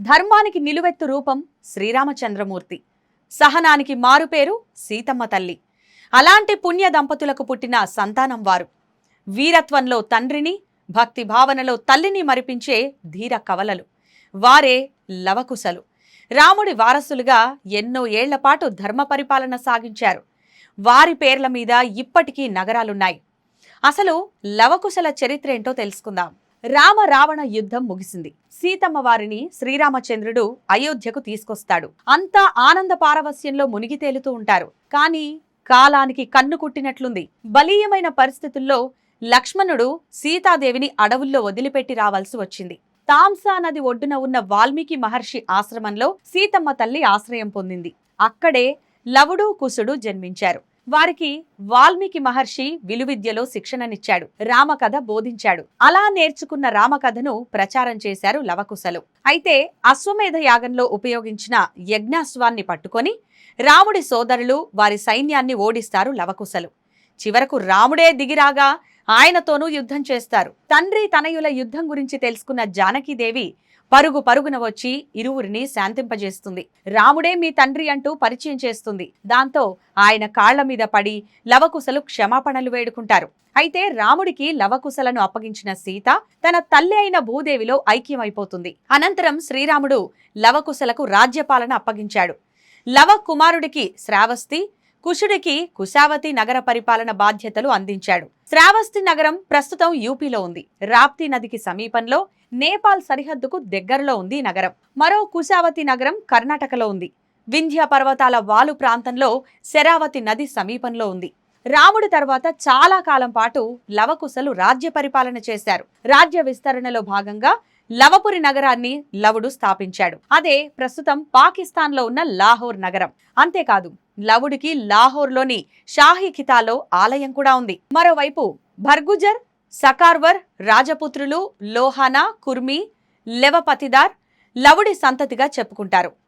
ధర్మానికి నిలువెత్తు రూపం శ్రీరామచంద్రమూర్తి. సహనానికి మారుపేరు సీతమ్మ తల్లి. అలాంటి పుణ్య దంపతులకు పుట్టిన సంతానం వారు. వీరత్వంలో తండ్రిని భక్తి భావనలో తల్లిని మరిపించే ధీర కవలలు. వారే లవకుశలు. రాముడి వారసులుగా ఎన్నో ఏళ్ళపాటు ధర్మ పరిపాలన సాగించారు. వారి పేర్ల మీద ఇప్పటికీ నగరాలున్నాయి. అసలు లవకుశల చరిత్ర ఏంటో తెలుసుకుందాం. రామ రావణ యుద్ధం ముగిసింది. సీతమ్మ వారిని శ్రీరామచంద్రుడు అయోధ్యకు తీసుకొస్తాడు. అంతా ఆనంద పారవస్యంలో మునిగి తేలుతూ ఉంటారు. కానీ కాలానికి కన్ను కుట్టినట్లుంది. బలీయమైన పరిస్థితుల్లో లక్ష్మణుడు సీతాదేవిని అడవుల్లో వదిలిపెట్టి రావాల్సి వచ్చింది. తాంసా నది ఒడ్డున ఉన్న వాల్మీకి మహర్షి ఆశ్రమంలో సీతమ్మ తల్లి ఆశ్రయం పొందింది. అక్కడే లవుడు కుసుడు జన్మించారు. వారికి వాల్మీకి మహర్షి విలువిద్యలో శిక్షణనిచ్చాడు. రామకథ బోధించాడు. అలా నేర్చుకున్న రామకథను ప్రచారం చేశారు లవకుశలు. అయితే అశ్వమేధ యాగంలో ఉపయోగించిన యజ్ఞాశ్వాన్ని పట్టుకొని రాముడి సోదరులు వారి సైన్యాన్ని ఓడిస్తారు లవకుశలు. చివరకు రాముడే దిగిరాగా ఆయనతోనూ యుద్ధం చేస్తారు. తండ్రి తనయుల యుద్ధం గురించి తెలుసుకున్న జానకీదేవి పరుగు పరుగున వచ్చి ఇరువురిని శాంతింపజేస్తుంది. రాముడే మీ తండ్రి అంటూ పరిచయం చేస్తుంది. దాంతో ఆయన కాళ్ళ మీద పడి లవకుశలు క్షమాపణలు వేడుకుంటారు. అయితే రాముడికి లవకుశలను అప్పగించిన సీత తన తల్లి అయిన భూదేవిలో ఐక్యమైపోతుంది. అనంతరం శ్రీరాముడు లవకుశలకు రాజ్యపాలన అప్పగించాడు. లవ కుమారుడికి శ్రావస్తి కుషుడికి కుశావతి నగర పరిపాలన బాధ్యతలు అందించాడు. శ్రావస్తి నగరం ప్రస్తుతం యూపీలో ఉంది. రాప్తి నదికి సమీపంలో నేపాల్ సరిహద్దుకు దగ్గరలో ఉంది నగరం. మరో కుశావతి నగరం కర్ణాటకలో ఉంది. వింధ్య పర్వతాల వాలు ప్రాంతంలో శరావతి నది సమీపంలో ఉంది. రాముడి తర్వాత చాలా కాలం పాటు లవకుశలు రాజ్య పరిపాలన చేశారు. రాజ్య విస్తరణలో భాగంగా లవపురి నగరాన్ని లవుడు స్థాపించాడు. అదే ప్రస్తుతం పాకిస్తాన్లో ఉన్న లాహోర్ నగరం. అంతేకాదు లవుడికి లాహోర్లోని షాహీ ఖితాలో ఆలయం కూడా ఉంది. మరోవైపు భర్గుజర్ సకార్వర్ రాజపుత్రులు లోహానా కుర్మి లెవపతిదార్ లవుడి సంతతిగా చెప్పుకుంటారు.